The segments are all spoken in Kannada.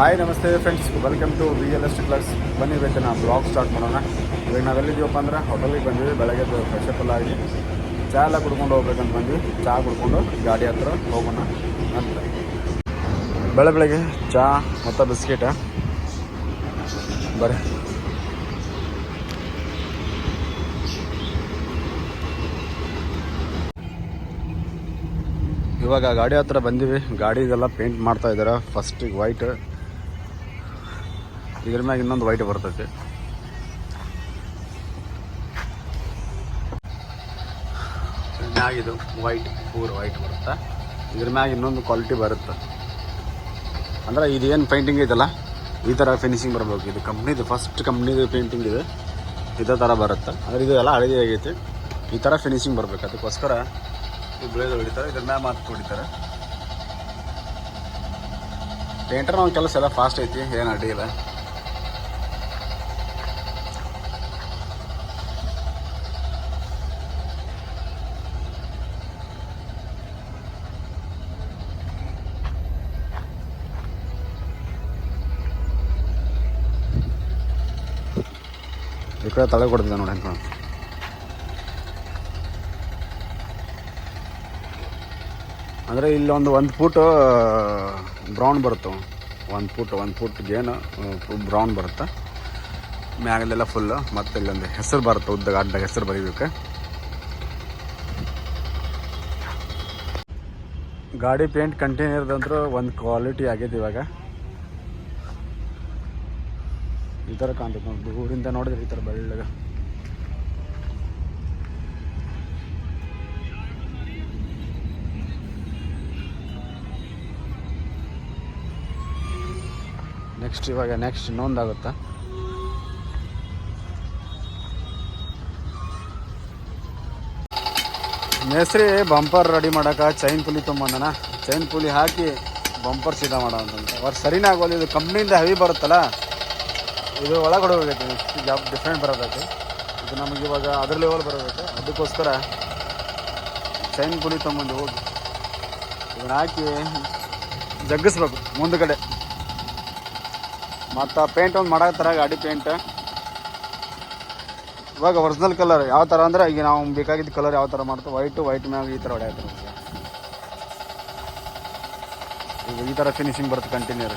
ಹಾಯ್, ನಮಸ್ತೆ friends welcome to V L S class ಬನ್ನಿ ಇವತ್ತು ನಾವು ಬ್ಲಾಗ್ ಸ್ಟಾರ್ಟ್ ಮಾಡೋಣ. ಇವಾಗ ನಾವೆಲ್ಲಿದ್ದೀವಪ್ಪ ಅಂದ್ರೆ ಹೋಟೆಲಿಗೆ ಬಂದಿವಿ. ಬೆಳಗ್ಗೆ ಫ್ರೆಶಪ್ ಆಗಿ ಚಹಾ ಎಲ್ಲ ಕುಡ್ಕೊಂಡು ಹೋಗ್ಬೇಕಂತ ಬಂದ್ವಿ. ಚಹಾ ಕುಡ್ಕೊಂಡು ಗಾಡಿ ಹತ್ರ ಹೋಗೋಣ ಅಂತ. ಬೆಳೆ ಬೆಳಗ್ಗೆ ಚಹಾ ಮತ್ತು ಬಿಸ್ಕೆಟ. ಬರ್ರಿ. ಇವಾಗ ಗಾಡಿ ಹತ್ರ ಬಂದೀವಿ. ಗಾಡಿಗೆಲ್ಲ ಪೇಂಟ್ ಮಾಡ್ತಾ ಇದ್ದಾರೆ. ಫಸ್ಟಿಗೆ ವೈಟ್ ಇದ್ರ ಮ್ಯಾಗ ಇನ್ನೊಂದು ವೈಟ್ ಬರ್ತೈತಿ. ಮ್ಯಾಗಿದು ವೈಟ್ ಪೂರ್ ವೈಟ್ ಬರುತ್ತೆ? ಇದ್ರ ಮ್ಯಾಗ ಇನ್ನೊಂದು ಕ್ವಾಲಿಟಿ ಬರುತ್ತೆ. ಅಂದ್ರೆ ಇದೇನು ಪೇಂಟಿಂಗ್ ಐತಲ್ಲ ಈ ಥರ ಫಿನಿಶಿಂಗ್ ಬರ್ಬೇಕು. ಇದು ಕಂಪ್ನಿದು ಫಸ್ಟ್ ಕಂಪ್ನಿದು ಪೇಂಟಿಂಗ್ ಇದೆ. ಇದೇ ಥರ ಬರುತ್ತೆ. ಅಂದರೆ ಇದು ಎಲ್ಲ ಹಳದಿ ಆಗೈತಿ. ಈ ಥರ ಫಿನಿಶಿಂಗ್ ಬರ್ಬೇಕು. ಅದಕ್ಕೋಸ್ಕರ ಈ ಬೆಳೆದು ಹೊಡಿತಾರೆ, ಇದ್ರ ಮ್ಯಾಗ ಮಾತು ಹೊಡಿತಾರೆ. ಪೇಂಟರ್ ನಾವು ಕೆಲಸ ಎಲ್ಲ ಫಾಸ್ಟ್ ಐತಿ, ಏನು ಅಡ್ಡಿಯಿಲ್ಲ ಈ ಕಡೆ ತಳೆ ಕೊಡ್ತಿದ್ದೆ ನೋಡಿ ಹೆಂಗೆ ಅಂದರೆ ಇಲ್ಲಿ ಒಂದು ಒಂದು ಫೂಟ್ ಬ್ರೌನ್ ಬರುತ್ತೆ. ಒಂದು ಫೂಟ್ ಒಂದು ಫೂಟ್ ಗೇನು ಬ್ರೌನ್ ಬರುತ್ತೆ. ಮ್ಯಾಗಲೆಲ್ಲ ಫುಲ್ಲು ಮತ್ತೆ ಇಲ್ಲೊಂದು ಹೆಸರು ಬರುತ್ತೆ, ಉದ್ದ ಅಡ್ಡ ಹೆಸರು ಬರೀಬೇಕು. ಗಾಡಿ ಪೇಂಟ್ ಕಂಟೈನರ್ದಂದ್ರೆ ಒಂದು ಕ್ವಾಲಿಟಿ ಆಗಿದೆ ಇವಾಗ ಈ ಥರ ಕಾಣ್ತದೆ ಊರಿಂದ ನೋಡಿದ್ರೆ ಈ ಥರ ಬೆಳ್ಳಗೆ. ನೆಕ್ಸ್ಟ್ ಇವಾಗ ನೆಕ್ಸ್ಟ್ ಇನ್ನೊಂದಾಗುತ್ತಾ ಮೇಸ್ರಿ ಬಂಪರ್ ರೆಡಿ ಮಾಡಕ್ಕೆ ಚೈನ್ ಪುಲಿ ತೊಗೊಂಬಂದನ ಚೈನ್ ಪುಲಿ ಹಾಕಿ ಬಂಪರ್ ಸೀದಾ ಮಾಡೋ ಅಂತಂದ್ರೆ ಅವ್ರು ಸರಿನೇ ಆಗೋಲ್ಲ ಇದು ಕಂಪ್ನಿಯಿಂದ ಹೆವಿ ಬರುತ್ತಲ್ಲ? ಇದು ಒಳಗಡೆ ಹೋಗೈತೆ. ಜಾಬ್ ಡಿಫ್ರೆಂಟ್ ಬರೋದೈತೆ ಇದು ನಮಗೆ ಇವಾಗ ಅದ್ರ ಲೆವೆಲ್ ಬರಬೇಕು. ಅದಕ್ಕೋಸ್ಕರ ಚೈನ್ ಪುಲಿ ತೊಗೊಂಡು ಹೋಗಿ ಇದನ್ನ ಹಾಕಿ ಜಗ್ಗಿಸ್ಬೇಕು ಮುಂದ್ಗಡೆ. ಮತ್ತು ಪೇಂಟ್ ಒಂದು ಮಾಡಾಕತ್ತಾರ ಗಾಡಿ ಪೇಂಟ್ ಇವಾಗ ಒರಿಜಿನಲ್ ಕಲರ್ ಯಾವ ಥರ ಅಂದರೆ ಈಗ ನಾವು ಬೇಕಾಗಿದ್ದ ಕಲರ್ ಯಾವ ಥರ ಮಾಡ್ತೀವಿ? ವೈಟು ವೈಟ್ ಮ್ಯಾಗ ಈ ಥರ ಹೊಡೆಯತ್ತಾರೆ ಈಗ ಈ ಥರ ಫಿನಿಶಿಂಗ್ ಬರುತ್ತೆ ಕಂಟಿನ್ಯೂರ್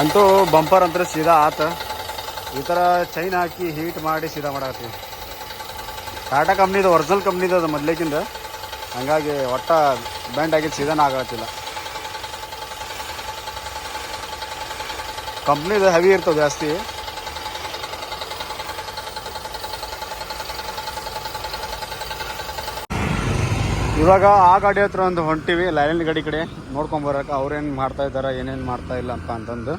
ಅಂತೂ ಬಂಪರ್ ಅಂತ ಸೀದಾ ಆತ. ಈ ಥರ ಚೈನ್ ಹಾಕಿ ಹೀಟ್ ಮಾಡಿ ಸೀದಾ ಮಾಡತ್ತೀವಿ ಟಾಟಾ ಕಂಪ್ನಿದು ಒರಿಜಿನಲ್ ಕಂಪ್ನಿದು ಅದು ಮೊದ್ಲೇಕಿಂದ ಹಂಗಾಗಿ ಒಟ್ಟ ಬ್ಯಾಂಡ್ ಆಗಿದ್ದು ಸೀದಾನ ಆಗತ್ತಿಲ್ಲ. ಕಂಪ್ನಿದು ಹೆವಿ ಇರ್ತವೆ ಜಾಸ್ತಿ. ಇವಾಗ ಆ ಗಾಡಿ ಹತ್ರ ಒಂದು ಹೊಂಟಿವಿ, ಲೈನ್ ಗಾಡಿ ಕಡೆ ನೋಡ್ಕೊಂಬರಕ್ಕೆ ಅವ್ರೇನು ಮಾಡ್ತಾ ಇದ್ದಾರೆ, ಏನೇನು ಮಾಡ್ತಾ ಇಲ್ಲ ಅಂತ ಅಂತಂದು.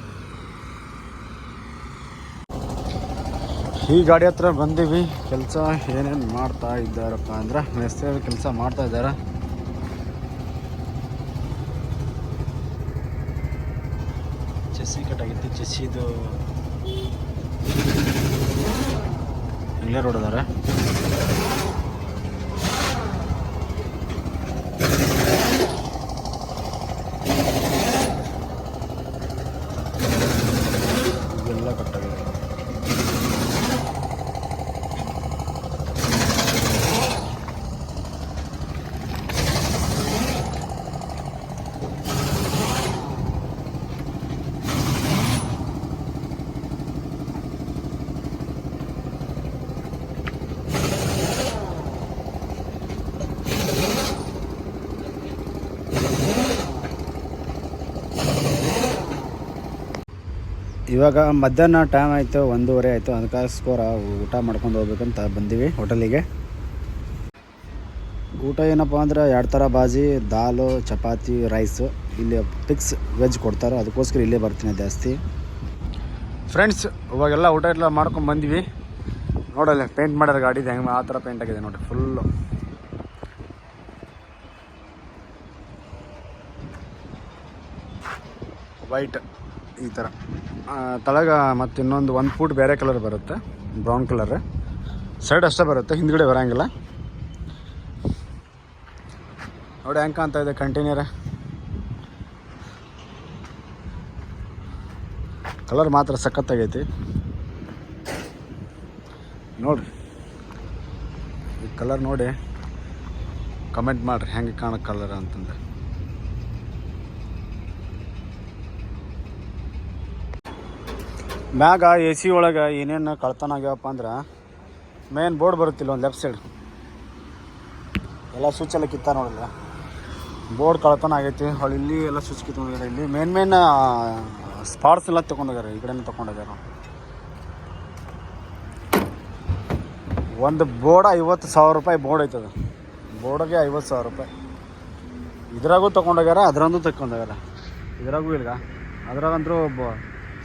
ಈ ಗಾಡಿ ಹತ್ರ ಬಂದೀವಿ. ಕೆಲಸ ಏನೇನು ಮಾಡ್ತಾ ಇದ್ದಾರಪ್ಪ ಅಂದ್ರೆ, ಮೇಸ್ತ್ರಿ ಕೆಲಸ ಮಾಡ್ತಾ ಇದ್ದಾರೆ. ಚೆಸ್ಸಿ ಕಟ್ಟಾಗಿತ್ತು ಚೆಸ್ಸಿದು ಇಲ್ಲೇ ರೋಡ್ ಅದಾರೆ ಇವಾಗ ಮಧ್ಯಾಹ್ನ ಟೈಮ್ ಆಯಿತು, ಒಂದೂವರೆ ಆಯಿತು. ಅದಕ್ಕೋಸ್ಕರ ಊಟ ಮಾಡ್ಕೊಂಡು ಹೋಗ್ಬೇಕಂತ ಬಂದೀವಿ ಹೋಟೆಲಿಗೆ ಊಟ ಏನಪ್ಪ ಅಂದ್ರೆ ಎರಡು ಥರ ಬಾಜಿ, ದಾಲು, ಚಪಾತಿ ರೈಸು ಇಲ್ಲಿ ಫಿಕ್ಸ್ ವೆಜ್ ಕೊಡ್ತಾರೆ. ಅದಕ್ಕೋಸ್ಕರ ಇಲ್ಲೇ ಬರ್ತೀನಿ ಜಾಸ್ತಿ. ಫ್ರೆಂಡ್ಸ್ ಇವಾಗೆಲ್ಲ ಊಟ ಎಲ್ಲ ಮಾಡ್ಕೊಂಡು ಬಂದ್ವಿ. ನೋಡಲ್ಲ ಪೇಂಟ್ ಮಾಡ್ಯಾರ ಗಾಡಿ ಹೆಂಗೆ ಆ ಥರ ಪೇಂಟ್ ಆಗಿದೆ ನೋಡಿ ಫುಲ್ಲು ವೈಟ್ ಈ ಥರ. ತಳಗ ಮತ್ತು ಇನ್ನೊಂದು ಒಂದು ಫೂಟ್ ಬೇರೆ ಕಲರ್ ಬರುತ್ತೆ. ಬ್ರೌನ್ ಕಲರ್ ಸೈಡ್ ಅಷ್ಟೇ ಬರುತ್ತೆ, ಹಿಂದ್ಗಡೆ ಬರೋಂಗಿಲ್ಲ. ನೋಡಿ ಹೆಂಗೆ ಕಾಣ್ತಾ ಇದೆ ಕಂಟೈನರ್ ಕಲರ್ ಮಾತ್ರ ಸಖತ್ತಾಗೈತಿ. ನೋಡಿ ಈ ಕಲರ್ ನೋಡಿ ಕಮೆಂಟ್ ಮಾಡಿರಿ ಹೆಂಗೆ ಕಾಣೋ ಕಲರ್ ಅಂತಂದ್ರೆ. ಮ್ಯಾಗ ಎ ಸಿ ಒಳಗೆ ಏನೇನು ಕಳ್ತನ ಆಗ್ಯಾವಪ್ಪ ಅಂದ್ರೆ ಮೇನ್ ಬೋರ್ಡ್ ಬರುತ್ತಿಲ್ಲ ಒಂದು ಲೆಫ್ಟ್ ಸೈಡ್ ಎಲ್ಲ ಸ್ವಿಚ್ ಎಲ್ಲ ಕಿತ್ತ ನೋಡಿಲ್ಲ ಬೋರ್ಡ್ ಕಳ್ತನ ಆಗೈತಿ. ಹೊಳ್ಳಿ ಇಲ್ಲಿ ಎಲ್ಲ ಸ್ವಿಚ್ ಕಿತ್ಕೊಂಡಿದ್ದಾರೆ ಇಲ್ಲಿ ಮೇನ್ ಮೇನ್ ಸ್ಪಾಟ್ಸ್ ಎಲ್ಲ ತೊಗೊಂಡೋಗ್ಯಾರ ಈ ಕಡೆನೂ ತೊಗೊಂಡೋಗ್ಯಾರ ಒಂದು ಬೋರ್ಡ್ ಐವತ್ತು ಸಾವಿರ ರೂಪಾಯಿ ಬೋರ್ಡ್ ಐತದ. ಬೋರ್ಡಿಗೆ ಐವತ್ತು ಸಾವಿರ ರೂಪಾಯಿ. ಇದ್ರಾಗೂ ತೊಗೊಂಡೋಗ್ಯಾರ ಅದರಂದು ತಗೊಂಡೋಗ್ಯಾರ ಇದ್ರಾಗೂ ಇಲ್ಲ ಅದ್ರಾಗಂತೂ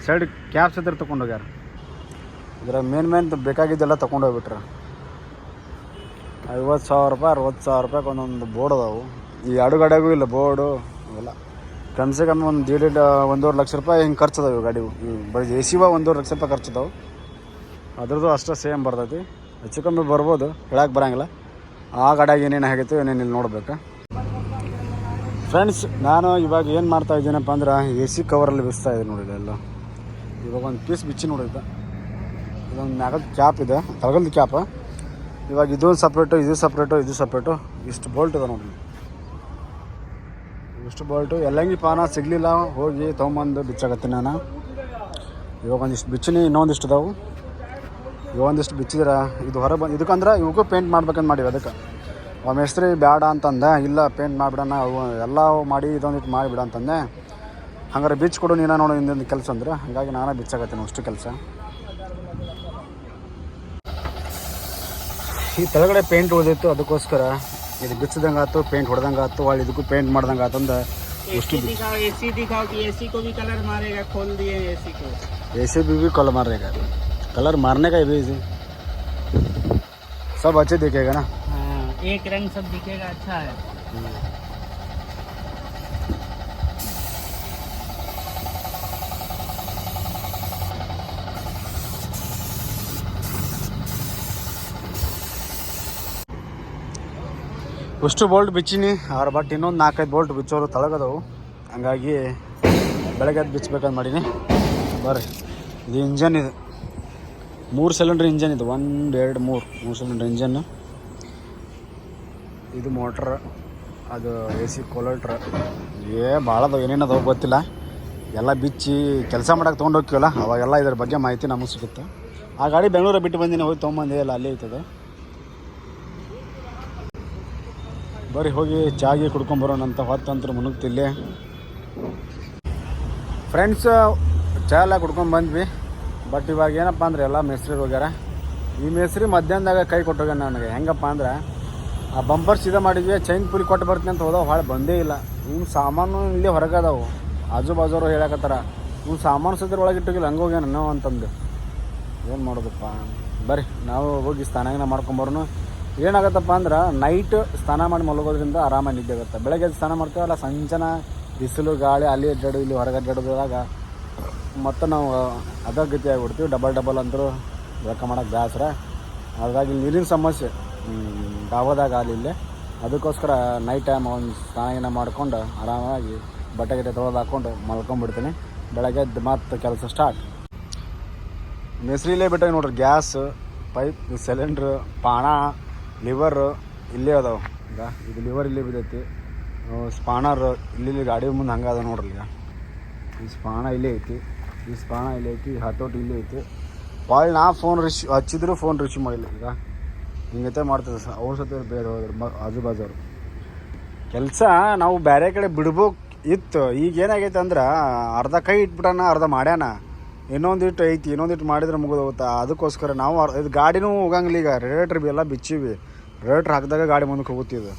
ಸೈಡ್ ಕ್ಯಾಪ್ಸ್ ಇದ್ರೆ ತೊಗೊಂಡೋಗ್ಯಾರ ಇದ್ರಾಗ ಮೇನ್ ಮೇನ್ ಬೇಕಾಗಿದ್ದೆಲ್ಲ ತೊಗೊಂಡೋಗ್ಬಿಟ್ರೆ ಐವತ್ತು ಸಾವಿರ ರೂಪಾಯಿ, ಅರವತ್ತು ಸಾವಿರ ರೂಪಾಯಿಗೆ ಒಂದೊಂದು ಬೋರ್ಡ್ ಅದಾವು. ಈ ಎರಡು ಇಲ್ಲ ಬೋರ್ಡು ಅವೆಲ್ಲ ಕಮ್ಸೆ ಕಮ್ಮಿ ಒಂದು ದೀಡ್ ಒಂದೂವರೆ ಲಕ್ಷ ರೂಪಾಯಿ ಹಿಂಗೆ ಖರ್ಚು ಅದಾವೆ ಗಾಡಿವು. ಬರೀ ಎ ಸಿ ಒಂದೂವರೆ ಲಕ್ಷ ರೂಪಾಯಿ ಖರ್ಚು ಅದಾವೆ ಅದ್ರದ್ದು ಅಷ್ಟೇ ಸೇಮ್ ಬರ್ತೈತಿ. ಹೆಚ್ಚು ಕಮ್ಮಿ ಬರ್ಬೋದು ಹೇಳಕ್ಕೆ ಬರೋಂಗಿಲ್ಲ. ಆ ಗಾಡಿಯಾಗ ಏನೇನು ಆಗೈತೆ ಏನೇನು ಇಲ್ಲಿ ನೋಡ್ಬೇಕು. ಫ್ರೆಂಡ್ಸ್ ನಾನು ಇವಾಗ ಏನು ಮಾಡ್ತಾ ಇದ್ದೀನಪ್ಪ ಅಂದ್ರೆ ಎ ಸಿ ಕವರಲ್ಲಿ ಬಿಸ್ತಾ ಇದ್ದೀನಿ ನೋಡಿ ಎಲ್ಲ. ಇವಾಗ ಒಂದು ಪೀಸ್ ಬಿಚ್ಚಿ ನೋಡಿದ್ದೆ. ಇದೊಂದು ಮ್ಯಾಗದ ಕ್ಯಾಪ್ ಇದೆ. ತಳಗಲ್ದು ಕ್ಯಾಪ ಇವಾಗ ಇದೊಂದು ಸಪ್ರೇಟು ಇದು ಸಪ್ರೇಟು ಇದು ಸಪ್ರೇಟು ಇಷ್ಟು ಬೋಲ್ಟ್ ಇದೆ ನೋಡಿ. ಇಷ್ಟು ಬೋಲ್ಟು ಎಲ್ಲಂಗಿ ಪಾನ ಸಿಗಲಿಲ್ಲ. ಹೋಗಿ ತೊಗೊಂಬಂದು ಬಿಚ್ಚಾಗತ್ತೆ ನಾನು. ಇವಾಗ ಒಂದಿಷ್ಟು ಬಿಚ್ಚಿನಿ ಇನ್ನೊಂದಿಷ್ಟು ಅದಾವು ಇವೊಂದಿಷ್ಟು ಬಿಚ್ಚಿದ್ರೆ? ಇದು ಹೊರ ಬಂದು ಇದಕ್ಕಂದ್ರೆ ಇವಕ್ಕೂ ಪೇಂಟ್ ಮಾಡ್ಬೇಕಂತ ಮಾಡಿವಿ ಅದಕ್ಕೆ. ಅವ ಮೇಸ್ತ್ರಿ ಬೇಡ ಅಂತಂದೆ. ಇಲ್ಲ ಪೇಂಟ್ ಮಾಡಿಬಿಡೋಣ. ಅವು ಎಲ್ಲ ಮಾಡಿ ಇದೊಂದಿಟ್ಟು ಮಾಡಿಬಿಡ ಅಂತಂದೆ. ಹಂಗಾರೆ ಬಿಚ್ಚಿ ಕೊಡು ನೀನು ನೋಡು ಇಂದೊಂದು ಕೆಲಸ ಅಂದ್ರೆ ಹಾಗಾಗಿ ನಾನೇ ಬಿಚ್ಚಾಕತ್ತೀನಿ ಅಷ್ಟು ಕೆಲಸ ಈ ಕೆಳಗಡೆ ಪೇಂಟ್ ಉಳಿದಿತ್ತು ಅದಕ್ಕೋಸ್ಕರ ಇದು ಬಿಚ್ಚದಂಗೆ ಆಯ್ತು ಪೇಂಟ್ ಹೊಡೆದಂಗೆ ಆಯ್ತು ಒಳ್ಳೆ ಇದಕ್ಕೂ ಪೇಂಟ್ ಮಾಡ್ದಂಗೆ ಆತಂದು एसी दिखाओ एसी दिखाओ कि एसी को भी कलर मारेगा खोल दिए एसी को ए सी भी भी कलर मारेगा कलर मारने का ही भी इसी। सब अच्छे दिखेगा ना हाँ एक रंग सब दिखेगा अच्छा है ಅಷ್ಟು ಬೋಲ್ಟ್ ಬಿಚ್ಚಿನಿ? ಅವ್ರ ಬಟ್ ಇನ್ನೊಂದು ನಾಲ್ಕೈದು ಬೋಲ್ಟ್ ಬಿಚ್ಚೋರು ತಳಗದವು. ಹಂಗಾಗಿ ಬೆಳಗ್ಗೆ ಎದ್ದು ಬಿಚ್ಚಬೇಕಂತ ಮಾಡೀನಿ. ಬರ್ರಿ. ಇದು ಇಂಜನ್ ಇದು. ಮೂರು ಸಿಲಿಂಡ್ರ್ ಇಂಜನ್ ಇದು. ಒಂದು, ಎರಡು, ಮೂರು. ಮೂರು ಸಿಲಿಂಡ್ರ್ ಇಂಜನ್. ಇದು ಮೋಟ್ರ್ ಅದು ಎ ಸಿ ಕೊಲೆಟ್ರ್ ಏ, ಭಾಳ ಅದಾವ. ಏನೇನು ಅದಾವ ಗೊತ್ತಿಲ್ಲ. ಎಲ್ಲ ಬಿಚ್ಚಿ ಕೆಲಸ ಮಾಡಕ್ಕೆ ತೊಗೊಂಡು ಹೋಗ್ತೀವಲ್ಲ, ಅವಾಗೆಲ್ಲ ಇದ್ರ ಬಗ್ಗೆ ಮಾಹಿತಿ ನಮಗೆ ಸಿಗುತ್ತೆ. ಆ ಗಾಡಿ ಬೆಂಗಳೂರು ಬಿಟ್ಟು ಬಂದಿನಿ, ಹೋಗಿ ತೊಗೊಂಬಂದೆ, ಎಲ್ಲ ಅಲ್ಲೇ ಐತದ. ಬರ್ರಿ ಹೋಗಿ ಚಾಗಿ ಕುಡ್ಕೊಂಬರೋಣ ಅಂತ ಹೊತ್ತಂತ್ರ ಮುನುಗ್ತಿಲ್ಲಿ ಫ್ರೆಂಡ್ಸ್ ಚಾ ಎಲ್ಲ ಕುಡ್ಕೊಂಡು ಬಂದ್ವಿ. ಬಟ್ ಇವಾಗ ಏನಪ್ಪ ಅಂದ್ರೆ ಎಲ್ಲ ಮೇಸ್ತ್ರಿ ಹೋಗ್ಯಾರ. ಈ ಮೇಸ್ತ್ರಿ ಮಧ್ಯಾಹ್ನದಾಗ ಕೈ ಕೊಟ್ಟೋಗ್ಯಾನ ನನಗೆ. ಹೆಂಗಪ್ಪ ಅಂದ್ರೆ ಆ ಬಂಪರ್ ಸೀದಾ ಮಾಡಿದ್ವಿ ಚೈನ್ ಪುರಿ ಕೊಟ್ಟು ಬರ್ತೀನಿ ಅಂತ ಹೋದಾವ ಭಾಳ ಬಂದೇ ಇಲ್ಲ. ಇವ್ನು ಸಾಮಾನು ಇಲ್ಲಿ ಹೊರಗೆ ಅದಾವು ಆಜು ಬಾಜುರು ಹೇಳಕತ್ತಾರ, ಇವ್ನು ಸಾಮಾನು ಸದ್ರ ಒಳಗೆ ಇಟ್ಟೋಗಿಲ್ಲ, ಹಂಗೆ ಹೋಗ್ಯಾನ ಅಂತಂದು. ಏನು ಮಾಡೋದಪ್ಪ? ಬರ್ರಿ ನಾವು ಹೋಗಿ ಸ್ನಾನ ಮಾಡ್ಕೊಂಬರೋನು ಏನಾಗತ್ತಪ್ಪ ಅಂದ್ರೆ ನೈಟ್ ಸ್ನಾನ ಮಾಡಿ ಮಲಗೋದ್ರಿಂದ ಆರಾಮಾಗಿ ನಿದ್ದೆ ಬರುತ್ತೆ. ಬೆಳಗ್ಗೆ ಸ್ನಾನ ಮಾಡ್ತೇವಲ್ಲ ಸಂಜನ ಬಿಸಿಲು, ಗಾಳಿ, ಅಲ್ಲಿ ಅಡ್ಡಾಡು, ಇಲ್ಲಿ ಹೊರಗೆ ಅಡ್ಡಾಡೋದಾಗ ಮತ್ತೆ ನಾವು ಅದ ಗತಿ ಆಗಿಬಿಡ್ತೀವಿ ಡಬಲ್ ಡಬಲ್ ಅಂದರೂ ಲೆಕ್ಕ ಮಾಡೋಕ್ಕೆ ಬೇಸರ ಹಾಗಾಗಿ ನೀರಿನ ಸಮಸ್ಯೆ ಡಾಬಾದಾಗ ಅಲ್ಲಿ ಇಲ್ಲೇ. ಅದಕ್ಕೋಸ್ಕರ ನೈಟ್ ಟೈಮ್ ಒಂದು ಸ್ನಾನ ಮಾಡ್ಕೊಂಡು ಆರಾಮಾಗಿ ಬಟ್ಟೆ ಗಿಟ್ಟೆ ತೊಳೆದು ಹಾಕ್ಕೊಂಡು ಮಲ್ಕೊಂಬಿಡ್ತೀನಿ ಬೆಳಗ್ಗೆ ಮತ್ತೆ ಕೆಲಸ ಸ್ಟಾರ್ಟ್ ಮೆಸ್ರಿಲೇ ಬಿಟ್ಟಾಗ ನೋಡ್ರಿ, ಗ್ಯಾಸ್, ಪೈಪ್, ಸಿಲಿಂಡ್ರ್, ಪಾಣ ಲಿವರ್ ಇಲ್ಲೇ ಅದಾವೆ. ಈಗ ಇದು ಲಿವರ್ ಇಲ್ಲೇ ಬಿದ್ದೈತಿ. ಸ್ಪಾನರ್ ಇಲ್ಲಿ ಗಾಡಿ ಮುಂದೆ ಹಂಗೆ ಅದ ನೋಡ್ರಿ ಈಗ. ಈ ಸ್ಪಾಣ ಇಲ್ಲೇ ಐತಿ. ಈ ಸ್ಪಾನ ಇಲ್ಲೇ ಐತಿ ಹತೋಟಿ ಇಲ್ಲೇ ಐತಿ. ಭಾಳ ನಾ ಫೋನ್ ರಿಶ್ ಹಚ್ಚಿದ್ರು ಫೋನ್ ರಿಸೀವ್ ಮಾಡಿಲ್ಲ. ಈಗ ಹಿಂಗತೆ ಮಾಡ್ತದೆ ಸರ್ ಅವ್ರ ಸತಿ ಬೇರೆ ಹೋದ್ರು, ಮ ಆಜು ಬಾಜು ಅವ್ರು ಕೆಲಸ ನಾವು ಬೇರೆ ಕಡೆ ಬಿಡ್ಬೇಕು ಇತ್ತು. ಈಗ ಏನಾಗೈತೆ ಅಂದ್ರೆ ಅರ್ಧ ಕೈ ಇಟ್ಬಿಟ್ಟಾನ, ಅರ್ಧ ಮಾಡ್ಯಾನ. ಇನ್ನೊಂದಿಟ್ಟು ಐತಿ, ಇನ್ನೊಂದಿಟ್ಟು ಮಾಡಿದ್ರೆ ಮುಗಿದು ಹೋಗುತ್ತಾ ಅದಕ್ಕೋಸ್ಕರ ನಾವು ಇದು ಗಾಡಿನೂ ಹೋಗಂಗಿಲ್ಲ ಈಗ. ರೇಟ್ರ್ ಬಿ ಎಲ್ಲ ಬಿಚ್ಚಿವಿ. ರೇಟ್ರ್ ಹಾಕಿದಾಗ ಗಾಡಿ ಮುಂದಕ್ಕೆ ಹೋಗುತ್ತಿದ್ದು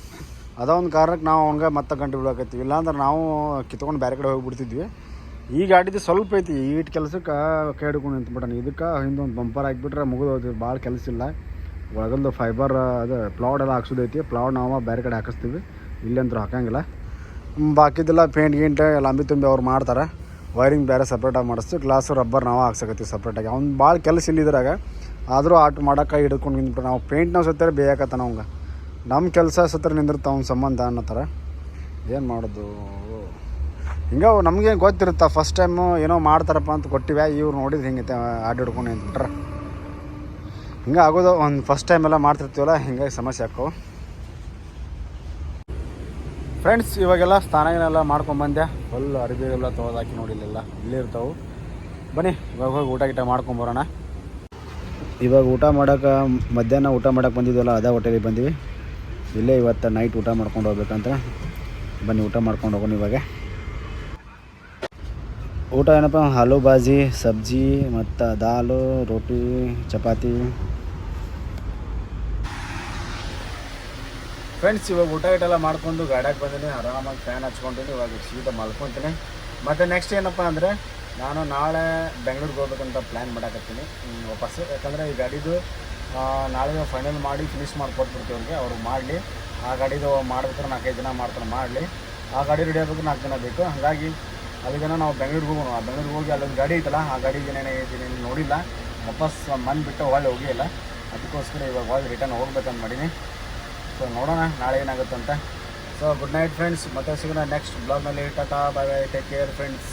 ಅದ ಒಂದು ಕಾರಣಕ್ಕೆ ನಾವು ಅವ್ನಿಗೆ ಮತ್ತೆ ಗಂಟೆ ಬಿಡಾಕತ್ತೀವಿ ಇಲ್ಲಾಂದ್ರೆ ನಾವು ಕಿತ್ಕೊಂಡು ಬೇರೆ ಕಡೆ ಹೋಗಿಬಿಡ್ತಿದ್ವಿ. ಈ ಗಾಡಿದು ಸ್ವಲ್ಪ ಐತಿ. ಈಟ್ ಕೆಲಸಕ್ಕೆ ಕೈ ಹಿಡ್ಕೊಂಡು ನಿಂತ್ಬಿಟ್ಟಾನೆ. ಇದಕ್ಕೆ ಹಿಂದೊಂದು ಬಂಪರ್ ಹಾಕಿಬಿಟ್ರೆ ಮುಗಿದು ಹೋಗ್ತೀವಿ ಭಾಳ ಕೆಲಸ ಇಲ್ಲ. ಒಳಗಲ್ದು ಫೈಬರ್ ಅದು ಪ್ಲಾಡ್ ಎಲ್ಲ ಹಾಕ್ಸೋದೈತಿ. ಪ್ಲಾಡ್ ನಾವು ಬೇರೆ ಕಡೆ ಹಾಕಿಸ್ತೀವಿ. ಇಲ್ಲಂತೂ ಹಾಕಂಗಿಲ್ಲ. ಬಾಕಿದೆಲ್ಲ ಪೇಂಟ್ ಗೀಂಟ್ ಎಲ್ಲ ಅಂಬಿ ತುಂಬಿ ಅವ್ರು ಮಾಡ್ತಾರೆ. ವೈರಿಂಗ್ ಬೇರೆ ಸಪ್ರೇಟಾಗಿ ಮಾಡಿಸ್ತೀವಿ ಗ್ಲಾಸು ರಬ್ಬರ್ ನಾವು ಹಾಕ್ಸಕತ್ತೀವಿ ಸಪ್ರೇಟಾಗಿ ಅವ್ನು ಭಾಳ ಕೆಲಸ ಇಲ್ಲಿದ್ರಾಗ. ಆದರೂ ಆಟ ಮಾಡೋಕೆ ಹಿಡ್ಕೊಂಡು ನಿಂತ್ಬಿಟ್ಟು ನಾವು ಪೇಂಟ್ ನಾವು ಸತ್ತಾರೆ ಬೇಯಕತ್ತಾನ ಅವಂಗೆ. ನಮ್ಮ ಕೆಲಸ ಸತ್ರ ನಿಂದಿರ್ತಾವ ಅವ್ನ ಸಂಬಂಧ ಅನ್ನತ್ತಾರ ಏನು ಮಾಡೋದು? ಹಿಂಗೆ ನಮಗೆ ಗೊತ್ತಿರುತ್ತೆ? ಫಸ್ಟ್ ಟೈಮು ಏನೋ ಮಾಡ್ತಾರಪ್ಪ ಅಂತ ಕೊಟ್ಟಿವೆ. ಇವ್ರು ನೋಡಿದ್ರೆ ಹಿಂಗೆ ಆಟ ಹಿಡ್ಕೊಂಡು ನಿಂತ್ಬಿಟ್ರೆ. ಹಿಂಗೆ ಆಗೋದು. ಒಂದು ಫಸ್ಟ್ ಟೈಮೆಲ್ಲ ಮಾಡ್ತಿರ್ತೀವಲ್ಲ, ಹಿಂಗಾಗಿ ಸಮಸ್ಯೆ ಆಕ್ಕವು ಫ್ರೆಂಡ್ಸ್ ಇವಾಗೆಲ್ಲ ಸ್ನಾನಗಳೆಲ್ಲ ಮಾಡ್ಕೊಂಬಂದೆ ಫುಲ್ ಅರಿಬಿಗೆಲ್ಲ ತೊಳೆದಾಕಿ ನೋಡಿಲ್ಲೆಲ್ಲ ಇಲ್ಲೇ ಇರ್ತಾವೆ. ಬನ್ನಿ, ಇವಾಗ ಹೋಗಿ ಊಟ ಗೀಟ ಮಾಡ್ಕೊಂಬರೋಣ ಇವಾಗ ಊಟ ಮಾಡೋಕೆ, ಮಧ್ಯಾಹ್ನ ಊಟ ಮಾಡೋಕೆ ಬಂದಿದ್ವಲ್ಲ, ಅದೇ ಹೋಟೆಲಿಗೆ ಬಂದಿವಿ. ಇಲ್ಲೇ ಇವತ್ತು ನೈಟ್ ಊಟ ಮಾಡ್ಕೊಂಡು ಹೋಗ್ಬೇಕಂತ. ಬನ್ನಿ, ಊಟ ಮಾಡ್ಕೊಂಡು ಹೋಗೋಣ ಇವಾಗ. ಊಟ ಏನಪ್ಪ? ಹಾಲು, ಬಾಜಿ, ಸಬ್ಜಿ, ಮತ್ತು ದಾಲು, ರೋಟಿ, ಚಪಾತಿ. ಫ್ರೆಂಡ್ಸ್ ಇವಾಗ ಊಟ ಗೀಟ ಎಲ್ಲ ಮಾಡ್ಕೊಂಡು ಗಾಡ್ಯಾಗ ಬಂದಿನಿ, ಆರಾಮಾಗಿ ಫ್ಯಾನ್ ಹಚ್ಕೊಂಡಿನಿ, ಇವಾಗ ಸೀದಾ ಮಲ್ಕೊತೀನಿ. ಮತ್ತು ನೆಕ್ಸ್ಟ್ ಏನಪ್ಪ ಅಂದರೆ, ನಾನು ನಾಳೆ ಬೆಂಗಳೂರಿಗೆ ಹೋಗ್ಬೇಕಂತ ಪ್ಲ್ಯಾನ್ ಮಾಡಾಕತ್ತೀನಿ. ವಾಪಸ್. ಯಾಕಂದರೆ ಈ ಗಾಡಿದು ನಾಳೆ ಫೈನಲ್ ಮಾಡಿ ಫಿನಿಶ್ ಮಾಡಿ ಕೊಟ್ಬಿಡ್ತೀವಿ ಅವ್ರಿಗೆ ಅವ್ರು ಮಾಡಲಿ. ಆ ಗಾಡಿದು ಮಾಡ್ಬೇಕಾದ್ರೆ ನಾಲ್ಕೈದು ದಿನ ಮಾಡ್ತಾರೆ, ಮಾಡಲಿ. ಆ ಗಾಡಿ ರೆಡಿ ಆಗ್ಬೇಕು, ನಾಲ್ಕು ದಿನ ಬೇಕು. ಹಾಗಾಗಿ ಅಲ್ಲಿಗೆ ನಾವು ಬೆಂಗಳೂರಿಗೆ ಹೋಗೋಣ. ಆ ಬೆಂಗಳೂರಿಗೆ ಹೋಗಿ ಅಲ್ಲೊಂದು ಗಾಡಿ ಐತಲ್ಲ, ಆ ಗಾಡಿಗೆ ಏನೇನು ನೋಡಿಲ್ಲ. ವಾಪಸ್ ಮನ್ ಬಿಟ್ಟು ಒಳ್ಳೆ ಹೋಗಿಲ್ಲ ಅದಕ್ಕೋಸ್ಕರ ಇವಾಗ ಹೊಳ್ಳಿ ರಿಟರ್ನ್ ಹೋಗ್ಬೇಕಂತ ಮಾಡೀನಿ. ಸೊ ನೋಡೋಣ, ನಾಳೆ ಏನಾಗುತ್ತೆ ಅಂತ ಸೊ ಗುಡ್ ನೈಟ್ ಫ್ರೆಂಡ್ಸ್ ಮತ್ತೆ ಸಿಗೋಣ next ಬ್ಲಾಗ್ನಲ್ಲಿ tata bye bye take care friends